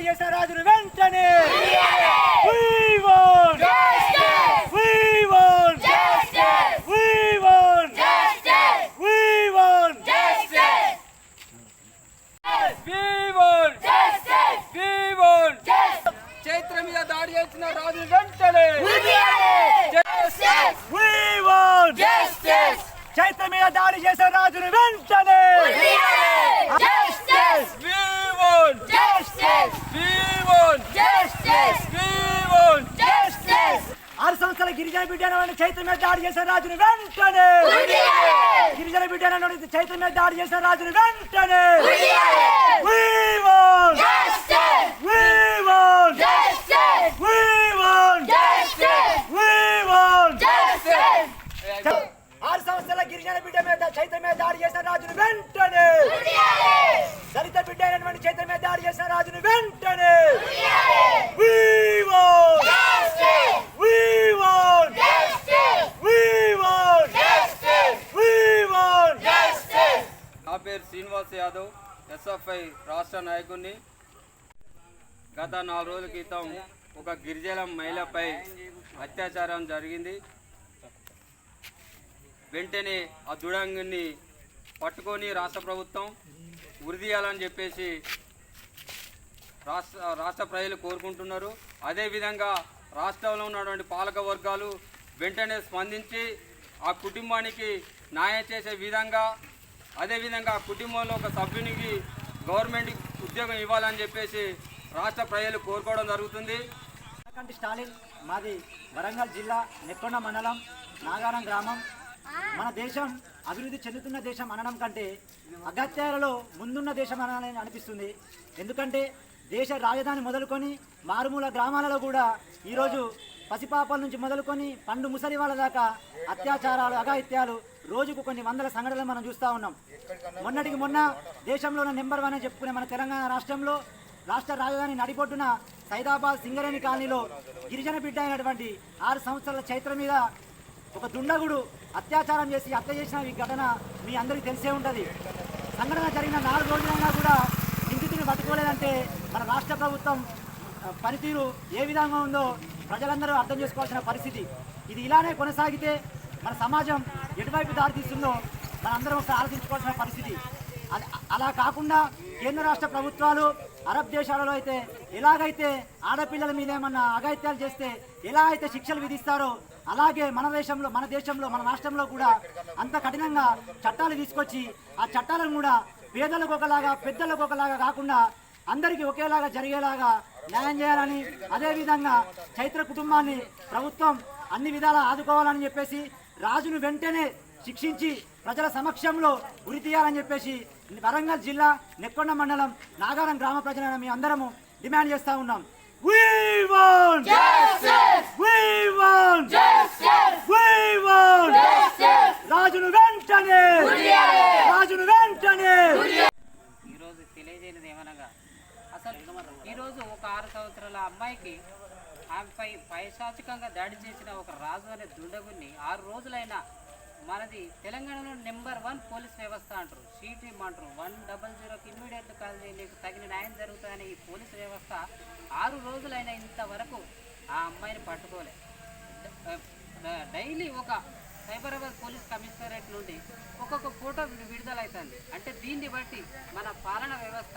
దాడి చేసిన రాజును వెంటనే! చైత్ర మీద దాడి చేసిన రాజు వెంటనే! చైత్ర మీద దాడి చేసిన రాజును వెంటనే! We want! We want! ఆరు సంవత్సరాల గిరిజన బిడ్డ చైత్ర మీద దాడి చేసిన రాజును వెంటనే గిరిజన బిడ్డ చైత్ర మీద దాడి చేసిన రాజును వెంటనే We want! We want! We want! We want! ఆరు సంవత్సరాల గిరిజన బిడ్డ మీద చైత్ర మీద దాడి చేసిన రాజును వెంటనే దళిత బిడ్డ అయినటువంటి చైత్ర మీద దాడి చేసిన రాజును వెంటనే We want! We want! We want! We want! నా పేరు శ్రీనివాస్ యాదవ్ ఎస్ఎఫ్ఐ రాష్ట్ర నాయకుడిని గత నాలుగు రోజుల క్రితం ఒక గిరిజన మహిళపై అత్యాచారం జరిగింది. వెంటనే ఆ దుడంగిని పట్టుకొని రాష్ట్ర ప్రభుత్వం ఉరిదీయాలని చెప్పేసి రాష్ట్ర రాష్ట్ర ప్రజలు కోరుకుంటున్నారు. అదేవిధంగా రాష్ట్రంలో ఉన్నటువంటి పాలక వర్గాలు వెంటనే స్పందించి ఆ కుటుంబానికి న్యాయం చేసే విధంగా అదేవిధంగా కుటుంబంలో ఒక సభ్యునికి గవర్నమెంట్ ఉద్యోగం ఇవ్వాలని చెప్పేసి రాష్ట్ర ప్రజలు కోరుకోవడం జరుగుతుంది. కంటి స్టాలిన్ మాది వరంగల్ జిల్లా నెక్కొండ మండలం నాగారం గ్రామం. మన దేశం అభివృద్ధి చెందుతున్న దేశం అనడం కంటే అగత్యాలలో ముందున్న దేశం అనాలని అనిపిస్తుంది. ఎందుకంటే దేశ రాజధాని మొదలుకొని మారుమూల గ్రామాలలో కూడా ఈరోజు పసిపాపల నుంచి మొదలుకొని పండు ముసలి వాళ్ళ దాకా అత్యాచారాలు అఘాయిత్యాలు రోజుకు కొన్ని వందల సంఘటనలు మనం చూస్తూ ఉన్నాం. మొన్నటికి మొన్న దేశంలోనే నెంబర్ వన్ అని చెప్పుకునే మన తెలంగాణ రాష్ట్రంలో రాష్ట్ర రాజధాని నడిపొట్టున సైదాబాద్ సింగరేణి కాలనీలో గిరిజన బిడ్డ అయినటువంటి ఆరు సంవత్సరాల చైత్ర మీద ఒక దుండగుడు అత్యాచారం చేసి హత్య చేసిన ఈ ఘటన మీ అందరికీ తెలిసే ఉంటుంది. సంఘటన జరిగిన నాలుగు రోజులైనా కూడా నిందితుని పట్టుకోలేదంటే మన రాష్ట్ర ప్రభుత్వం పనితీరు ఏ విధంగా ఉందో ప్రజలందరూ అర్థం చేసుకోవాల్సిన పరిస్థితి. ఇది ఇలానే కొనసాగితే మన సమాజం ఎటువైపు దారితీస్తుందో మనందరం ఒకసారి ఆలోచించుకోవాల్సిన పరిస్థితి. అది అలా కాకుండా కేంద్ర రాష్ట్ర ప్రభుత్వాలు అరబ్ దేశాలలో అయితే ఎలాగైతే ఆడపిల్లల మీద ఏమన్నా అఘాయిత్యాలు చేస్తే ఎలా అయితే శిక్షలు విధిస్తారో అలాగే మన దేశంలో మన దేశంలో మన రాష్ట్రంలో కూడా అంత కఠినంగా చట్టాలు తీసుకొచ్చి ఆ చట్టాలను కూడా పేదలకు ఒకలాగా పెద్దలకు ఒకలాగా కాకుండా అందరికీ ఒకేలాగా జరిగేలాగా న్యాయం చేయాలని అదేవిధంగా చైత్ర కుటుంబాన్ని ప్రభుత్వం అన్ని విధాలా ఆదుకోవాలని చెప్పేసి రాజును వెంటనే శిక్షించి ప్రజల సమక్షంలో ఉరి తీయాలని చెప్పేసి వరంగల్ జిల్లా నెక్కొండ మండలం నాగారం గ్రామ ప్రజలైన మీ అందరము డిమాండ్ చేస్తా ఉన్నాం We! We want! We want! రాజును వెంటనే రాజును వెంటనే ఈరోజు తెలియజేయనిది ఏమనగా అసలు ఈరోజు ఒక ఆరు సంవత్సరాల అమ్మాయికి ఆమెపై పైశాచికంగా దాడి చేసిన ఒక రాజు అనే దుండగుని ఆరు రోజులైన మనది తెలంగాణలో నెంబర్ వన్ పోలీస్ వ్యవస్థ అంటారు. సీటీ అంటారు వన్ డబల్ జీరోకి ఇమ్మీడియట్ కాల్ చేయి, నీకు తగిన న్యాయం జరుగుతుందని ఈ పోలీస్ వ్యవస్థ ఆరు రోజులైన ఇంతవరకు ఆ అమ్మాయిని పట్టుకోలే. డైలీ ఒక సైబరాబాద్ పోలీస్ కమిషనరేట్ నుండి ఒక్కొక్క ఫోటో విడుదలవుతుంది అంటే దీన్ని బట్టి మన పాలన వ్యవస్థ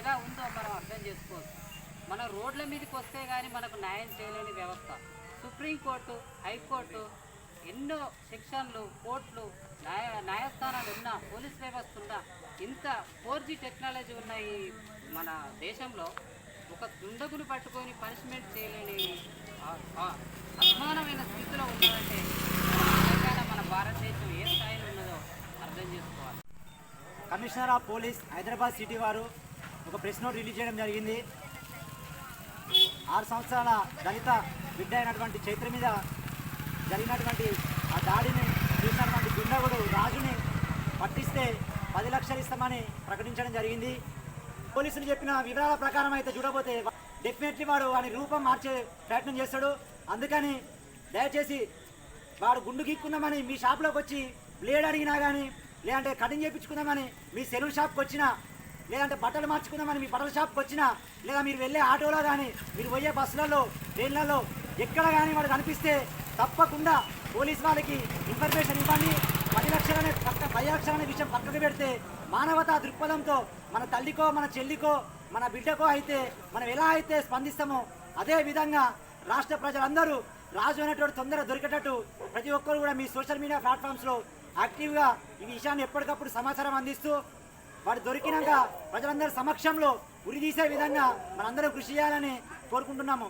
ఎలా ఉందో మనం అర్థం చేసుకోవచ్చు. మన రోడ్ల మీదకి వస్తే కానీ మనకు న్యాయం చేయలేని వ్యవస్థ. సుప్రీంకోర్టు హైకోర్టు ఎన్నో సెక్షన్లు కోర్టులు న్యాయ న్యాయస్థానాలు ఉన్న పోలీస్ వ్యవస్థ ఉన్న ఇంత ఫోర్ జీ టెక్నాలజీ ఉన్న ఈ మన దేశంలో ఒక దుండగును పట్టుకొని పనిష్మెంట్ చేయలేని అసమానమైన స్థితిలో ఉన్నదంటే తెలంగాణ మన భారతదేశం ఏ స్థాయిలో ఉన్నదో అర్థం చేసుకోవాలి. Commissioner of police Hyderabad city వారు ఒక ప్రెస్ నోట్ రిలీజ్ చేయడం జరిగింది. ఆరు సంవత్సరాల దళిత బిడ్డ అయినటువంటి చైత్ర మీద జరిగినటువంటి ఆ దాడిని చూసినటువంటి గుండగుడు రాజుని పట్టిస్తే పది లక్షలు ఇస్తామని ప్రకటించడం జరిగింది. పోలీసులు చెప్పిన వివరాల ప్రకారం అయితే చూడబోతే డెఫినెట్లీ వాడు వాని రూపం మార్చే ప్రయత్నం చేస్తాడు. అందుకని దయచేసి వాడు గుండు గీక్కుందామని మీ షాప్లోకి వచ్చి బ్లేడ్ అడిగినా కానీ లేదంటే కటింగ్ చేయించుకుందామని మీ సెలూన్ షాప్కి వచ్చినా లేదంటే బట్టలు మార్చుకుందామని మీ బట్టల షాప్కి వచ్చినా లేదా మీరు వెళ్ళే ఆటోలో కానీ మీరు పోయే బస్సులలో ట్రైన్లలో ఎక్కడ కానీ వాడు కనిపిస్తే తప్పకుండా పోలీస్ వాళ్ళకి ఇన్ఫర్మేషన్ ఇవ్వండి. పది లక్షలనే పక్క పది లక్షలనే విషయం పక్కకు పెడితే మానవతా దృక్పథంతో మన తల్లికో మన చెల్లికో మన బిడ్డకో అయితే మనం ఎలా అయితే స్పందిస్తామో అదే విధంగా రాష్ట్ర ప్రజలందరూ రాజు అనేటువంటి తొందర దొరికేటట్టు ప్రతి ఒక్కరు కూడా మీ సోషల్ మీడియా ప్లాట్ఫామ్స్లో యాక్టివ్గా ఈ విషయాన్ని ఎప్పటికప్పుడు సమాచారం అందిస్తూ వాడు దొరికినాక ప్రజలందరి సమక్షంలో ఉరి తీసే విధంగా మనందరూ కృషి చేయాలని కోరుకుంటున్నాము.